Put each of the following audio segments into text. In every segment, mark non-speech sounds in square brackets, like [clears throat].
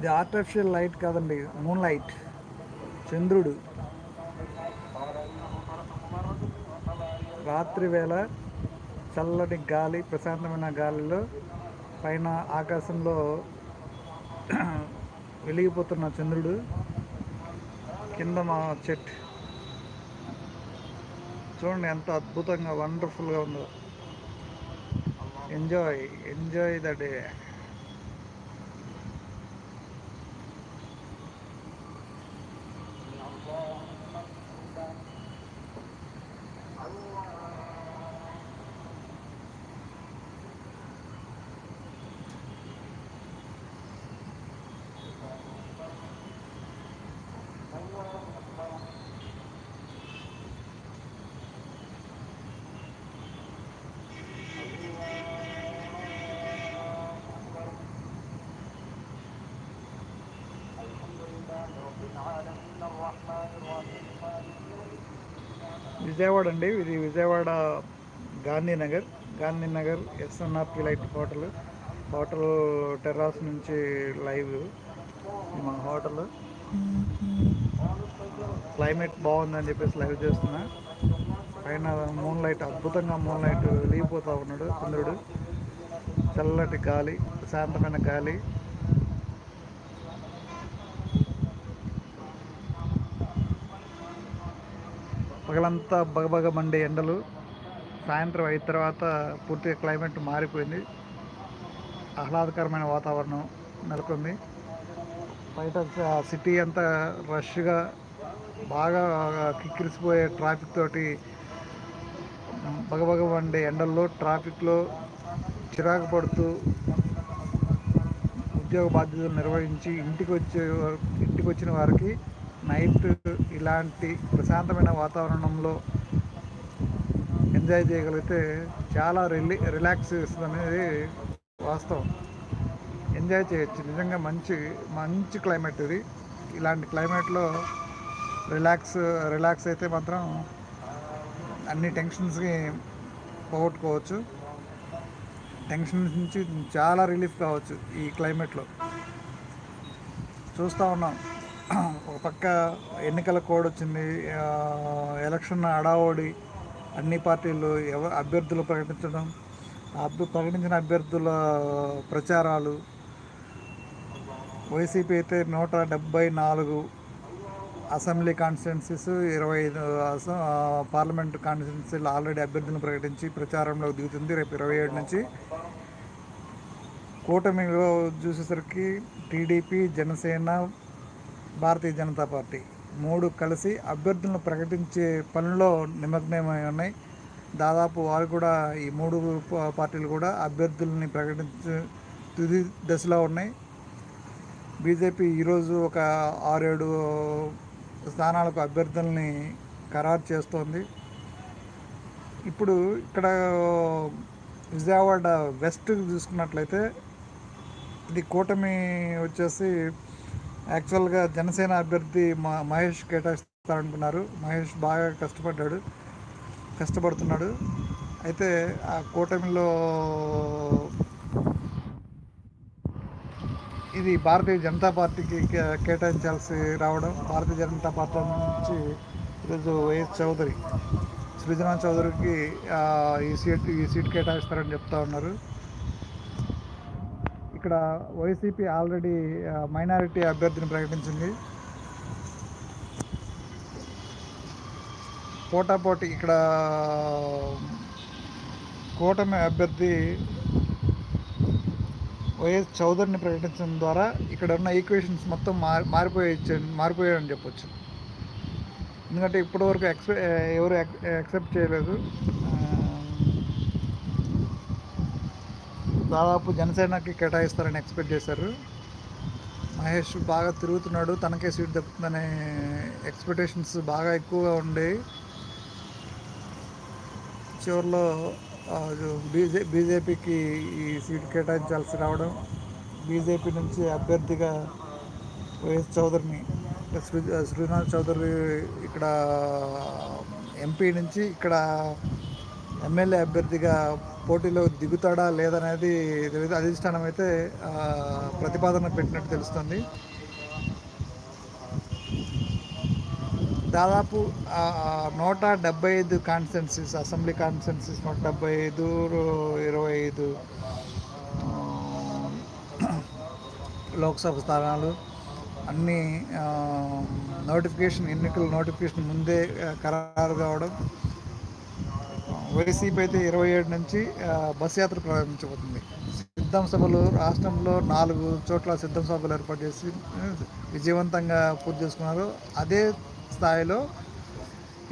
ఇది artificial light కాదండి moon light చంద్రుడు. రాత్రి వేళ చల్లటి గాలి ప్రశాంతమైన గాలిలో పైన ఆకాశంలో [clears throat] వెలిగిపోతున్న చంద్రుడు కింద మా చెట్టు చూడండి ఎంత అద్భుతంగా వండర్ఫుల్గా ఉందో. Enjoy enjoy the day Vijayawada అండి. ఇది Vijayawada Gandhinagar. Gandhinagar SNRP light hotel. Hotel terrace నుంచి లైవ్ మా హోటల్. క్లైమేట్ బాగుందని చెప్పేసి లైవ్ చేస్తున్నా. పైన మూన్ లైట్ అద్భుతంగా మూన్ లైట్ వెలిగిపోతూ ఉన్నాడు. చంద్రుడు. చల్లటి గాలి శాంతమైన గాలి. పగలంతా బగబగ మండే ఎండలు సాయంత్రం అయిన తర్వాత పూర్తిగా క్లైమేట్ మారిపోయింది. ఆహ్లాదకరమైన వాతావరణం నెలకొంది. బయట సిటీ అంతా రష్గా బాగా కిక్కిరిసిపోయే ట్రాఫిక్ తోటి బగబగ వండే ఎండల్లో ట్రాఫిక్లో చిరాకు పడుతూ ఉద్యోగ బాధ్యతలు నిర్వహించి ఇంటికి వచ్చే ఇంటికి వచ్చిన వారికి నైట్ ఇలాంటి ప్రశాంతమైన వాతావరణంలో ఎంజాయ్ చేయగలిగితే చాలా రిలీ రిలాక్స్ ఇస్తుంది అనేది వాస్తవం. ఎంజాయ్ చేయొచ్చు. నిజంగా మంచి మంచి క్లైమేట్ ఇది. ఇలాంటి క్లైమేట్లో రిలాక్స్ రిలాక్స్ అయితే మాత్రం అన్ని టెన్షన్స్కి పోగొట్టుకోవచ్చు. టెన్షన్స్ నుంచి చాలా రిలీఫ్ కావచ్చు ఈ క్లైమేట్లో. చూస్తూ ఉన్నాం. ఒక పక్క ఎన్నికల కోడ్ వచ్చింది ఎలక్షన్ అడావోడి అన్ని పార్టీలు ఎవ అభ్యర్థులు ప్రకటించడం ఆ ప్రకటించిన అభ్యర్థుల ప్రచారాలు. వైసీపీ అయితే నూట డెబ్బై నాలుగు అసెంబ్లీ కాన్స్టిట్యున్సీస్ ఇరవై ఐదు అస- పార్లమెంట్ కాన్స్టిట్యున్సీలు ఆల్రెడీ అభ్యర్థులను ప్రకటించి ప్రచారంలోకి దిగుతుంది. రేపు ఇరవై ఏడు నుంచి కూటమిలో చూసేసరికి టీడీపీ జనసేన భారతీయ జనతా పార్టీ. మూడు కలిసి అభ్యర్థులను ప్రకటించే పనిలో నిమగ్నమై ఉన్నాయి. దాదాపు వారు కూడా ఈ మూడు పార్టీలు కూడా అభ్యర్థులని ప్రకటించే తుది దశలో ఉన్నాయి. బీజేపీ ఈరోజు ఒక ఆరేడు స్థానాలకు అభ్యర్థుల్ని ఖరారు చేస్తోంది. ఇప్పుడు ఇక్కడ విజయవాడ వెస్ట్ చూసుకున్నట్లయితే ఇది కూటమి వచ్చేసి యాక్చువల్గా జనసేన అభ్యర్థి మా మహేష్ కేటాయిస్తారనుకున్నారు. మహేష్ బాగా కష్టపడ్డాడు. కష్టపడుతున్నాడు. అయితే ఆ కూటమిలో ఇది భారతీయ జనతా పార్టీకి కే- కేటాయించాల్సి రావడం భారతీయ జనతా పార్టీ నుంచి ఈరోజు వైఎస్ చౌదరి సృజనా చౌదరికి ఈ సీట్ ఈ సీట్ కేటాయిస్తారని చెప్తా ఉన్నారు. ఇక్కడ వైసీపీ ఆల్రెడీ మైనారిటీ అభ్యర్థిని ప్రకటించింది. పోటాపోటి ఇక్కడ కూటమి అభ్యర్థి వైఎస్ చౌదరిని ప్రకటించడం ద్వారా ఇక్కడ ఉన్న ఈక్వేషన్స్ మొత్తం మారి మారిపోయే మారిపోయాయని చెప్పొచ్చు. ఎందుకంటే ఇప్పటివరకు ఎక్స్ ఎవరు ఎక్సెప్ట్ చేయలేదు. దాదాపు జనసేనకి కేటాయిస్తారని ఎక్స్పెక్ట్ చేశారు. మహేష్ బాగా తిరుగుతున్నాడు తనకే సీట్ దక్కుతుందనే ఎక్స్పెక్టేషన్స్ బాగా ఎక్కువగా ఉండేవి చివరిలో బీజే బీజేపీకి ఈ సీట్ కేటాయించాల్సి రావడం బీజేపీ నుంచి అభ్యర్థిగా వైఎస్ చౌదరిని శ్రీ శ్రీనాథ్ చౌదరి ఇక్కడ ఎంపీ నుంచి ఇక్కడ ఎమ్మెల్యే అభ్యర్థిగా పోటీలో దిగుతాడా లేదనేది తెలియదు అధిష్టానం అయితే ప్రతిపాదన పెట్టినట్టు తెలుస్తుంది. దాదాపు నూట డెబ్బై ఐదు కాన్స్టెన్సీస్ అసెంబ్లీ కాన్స్టెన్సీస్ నూట డెబ్బై ఐదు ఇరవై ఐదు లోక్సభ స్థానాలు అన్నీ నోటిఫికేషన్ ఎన్నికల నోటిఫికేషన్ ముందే ఖరారు కావడం వైసీపీ అయితే ఇరవై ఏడు నుంచి బస్ యాత్ర ప్రారంభించబోతుంది. సిద్ధం సభలు రాష్ట్రంలో నాలుగు చోట్ల సిద్ధం సభలు ఏర్పాటు చేసి విజయవంతంగా పూర్తి చేసుకున్నారు. అదే స్థాయిలో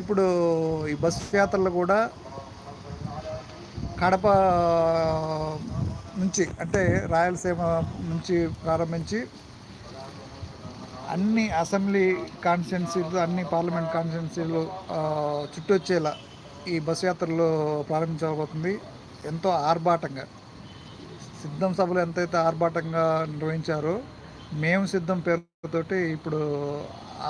ఇప్పుడు ఈ బస్ యాత్రలు కూడా కడప నుంచి అంటే రాయలసీమ నుంచి ప్రారంభించి అన్ని అసెంబ్లీ కాన్స్టిట్యున్సీలు అన్ని పార్లమెంట్ కాన్స్టిట్యున్సీలు చుట్టొచ్చేలా ఈ బస్సు యాత్రలో ప్రారంభించబోతుంది. ఎంతో ఆర్భాటంగా సిద్ధం సభలు ఎంతైతే ఆర్భాటంగా నిర్వహించారో మేము సిద్ధం పేరుతోటి ఇప్పుడు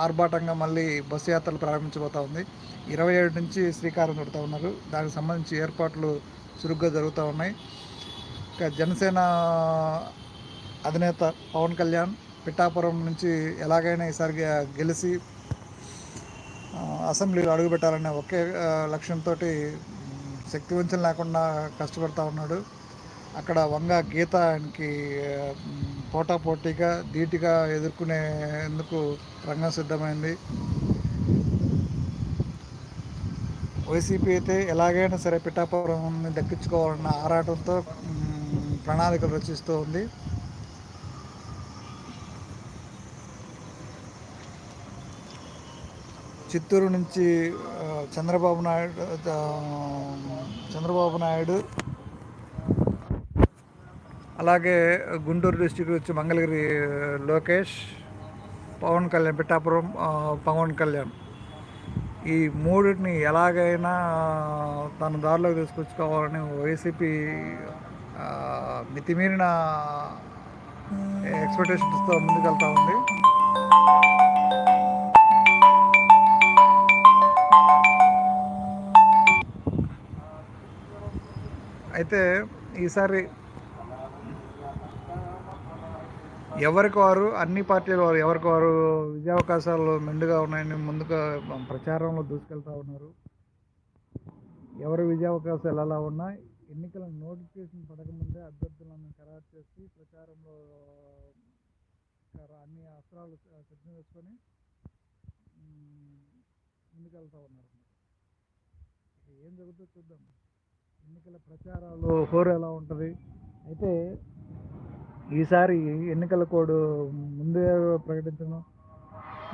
ఆర్భాటంగా మళ్ళీ బస్సు యాత్రలు ప్రారంభించబోతా ఉంది. ఇరవై ఏడు నుంచి శ్రీకారం చుడుతూ ఉన్నారు. దానికి సంబంధించి ఏర్పాట్లు చురుగ్గా జరుగుతూ ఉన్నాయి. ఇంకా జనసేన అధినేత పవన్ కళ్యాణ్ పిఠాపురం నుంచి ఎలాగైనా ఈసారి గెలిచి అసెంబ్లీలో అడుగుపెట్టాలనే ఒకే లక్ష్యంతో శక్తివంచన లేకుండా కష్టపడతా ఉన్నాడు. అక్కడ వంగ గీత ఆయనకి పోటాపోటీగా ధీటుగా ఎదుర్కొనేందుకు రంగం సిద్ధమైంది. వైసీపీ అయితే ఎలాగైనా సరే పిఠాపురం దక్కించుకోవాలన్న ఆరాటంతో ప్రణాళికలు రచిస్తూ ఉంది. చిత్తూరు నుంచి చంద్రబాబు నాయుడు చంద్రబాబు నాయుడు అలాగే గుంటూరు డిస్టిక్ వచ్చి మంగళగిరి లోకేష్ పవన్ కళ్యాణ్ పిఠాపురం పవన్ కళ్యాణ్. ఈ మూడిటిని ఎలాగైనా తన దారిలోకి తీసుకొచ్చుకోవాలని వైసీపీ మితిమీరిన ఎక్స్పెక్టేషన్స్తో ముందుకెళ్తా ఉంది. అయితే ఈసారి ఎవరికి వారు అన్ని పార్టీల వారు ఎవరికి వారు విజయావకాశాలు మెండుగా ఉన్నాయని ముందుగా ప్రచారంలో దూసుకెళ్తా ఉన్నారు. ఎవరి విజయావకాశాలు ఎలా ఉన్నాయి? ఎన్నికల నోటిఫికేషన్ పడకముందే అభ్యర్థులను ఖరారు చేసి ప్రచారంలో అన్ని అస్త్రాలు సిద్ధం చేసుకొని ముందుకెళ్తా ఉన్నారు. ఏం జరుగుతుందో చూద్దాం. ఎన్నికల ప్రచారాలు హోరు ఎలా ఉంటుంది? అయితే ఈసారి ఎన్నికల కోడ్ ముందే ప్రకటించడం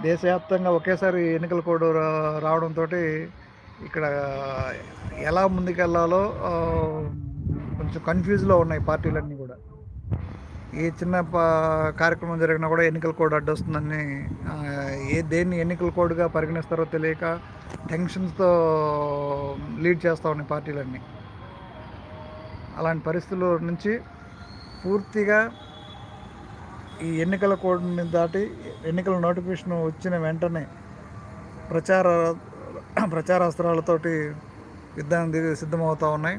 దేశవ్యాప్తంగా ఒకేసారి ఎన్నికల కోడ్ రావడంతో ఇక్కడ ఎలా ముందుకెళ్ళాలో కొంచెం కన్ఫ్యూజ్లో ఉన్నాయి పార్టీలన్నీ కూడా. ఏ చిన్న కార్యక్రమం జరిగినా కూడా ఎన్నికల కోడ్ అడ్డొస్తుందని ఏ దేన్ని ఎన్నికల కోడ్గా పరిగణిస్తారో తెలియక టెన్షన్స్తో లీడ్ చేస్తూ ఉన్నాయి పార్టీలన్నీ. అలాంటి పరిస్థితుల నుంచి పూర్తిగా ఈ ఎన్నికల కోడ్ని దాటి ఎన్నికల నోటిఫికేషన్ వచ్చిన వెంటనే ప్రచార ప్రచారాస్త్రాలతోటి యుద్ధానికి సిద్ధమవుతూ ఉన్నాయి.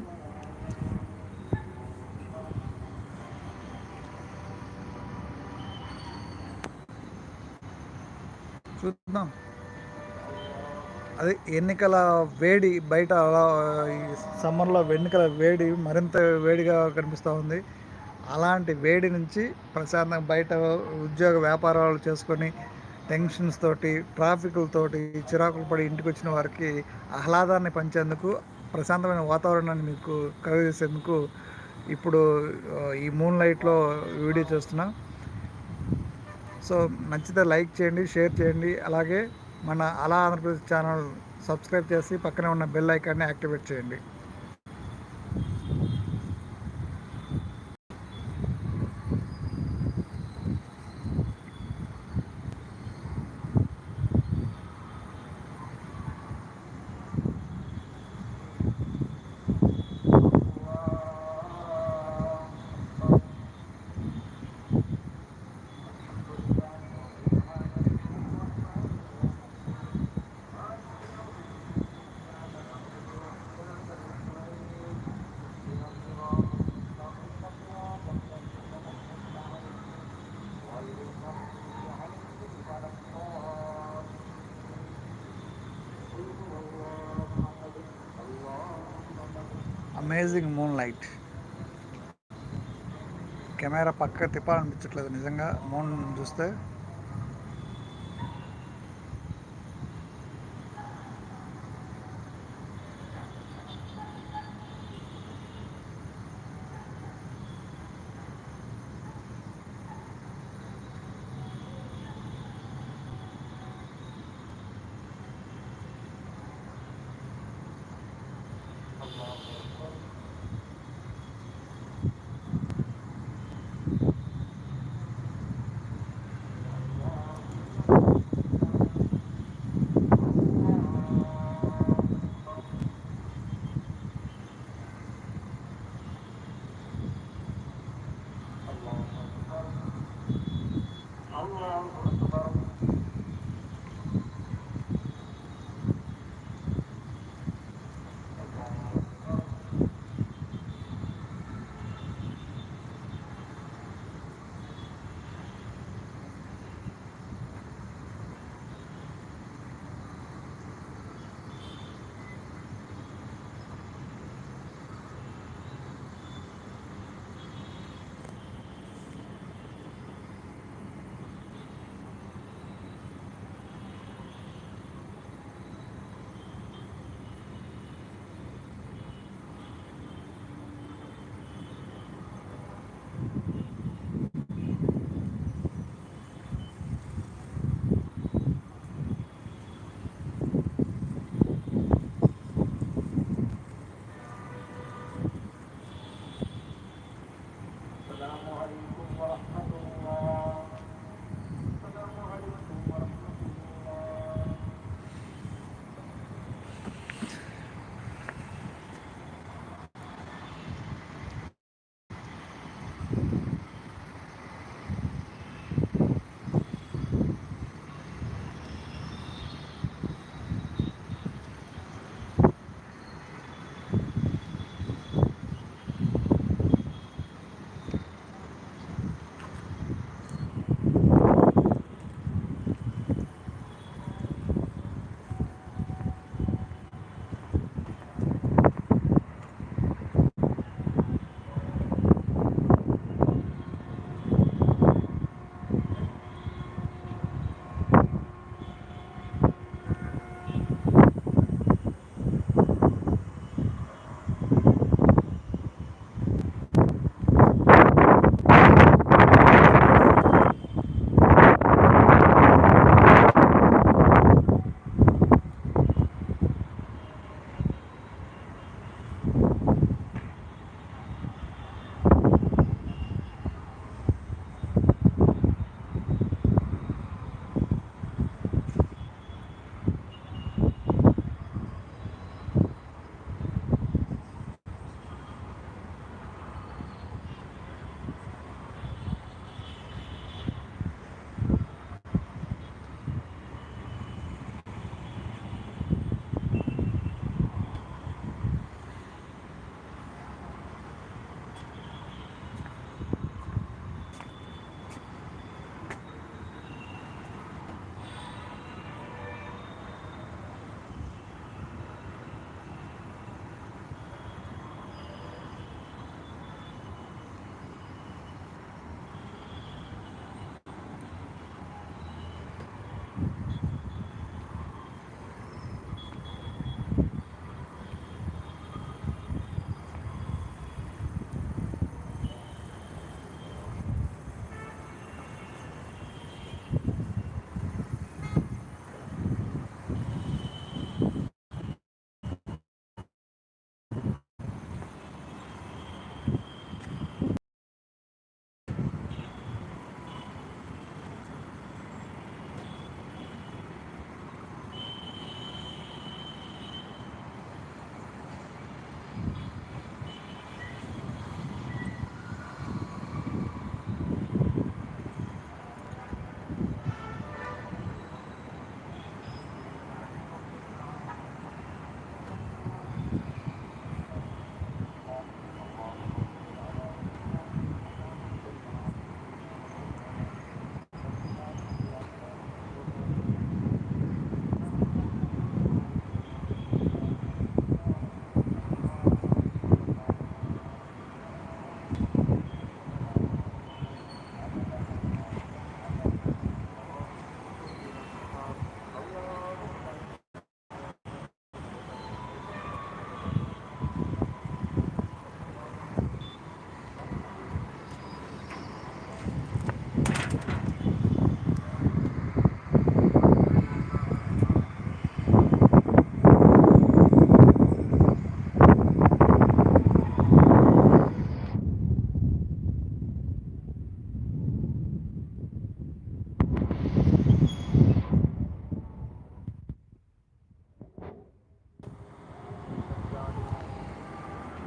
చూద్దాం. అది ఎన్నికల వేడి బయట అలా ఈ సమ్మర్లో ఎన్నికల వేడి మరింత వేడిగా కనిపిస్తూ ఉంది. అలాంటి వేడి నుంచి ప్రశాంతంగా బయట ఉద్యోగ వ్యాపారాలు చేసుకొని టెన్షన్స్ తోటి ట్రాఫిక్లతోటి చిరాకులు పడి ఇంటికి వచ్చిన వారికి ఆహ్లాదాన్ని పంచేందుకు ప్రశాంతమైన వాతావరణాన్ని మీకు కలిగజేసేందుకు ఇప్పుడు ఈ మూన్ లైట్లో వీడియో చేస్తున్నా. సో నచ్చితే లైక్ చేయండి షేర్ చేయండి. అలాగే మన అలా ఆంధ్రప్రదేశ్ ఛానల్ సబ్స్క్రైబ్ చేసి పక్కనే ఉన్న బెల్ ఐకాన్ని యాక్టివేట్ చేయండి. అమేజింగ్ మూన్ లైట్ కెమెరా పక్క తిప్పాలనిపించట్లేదు. నిజంగా మూన్ చూస్తే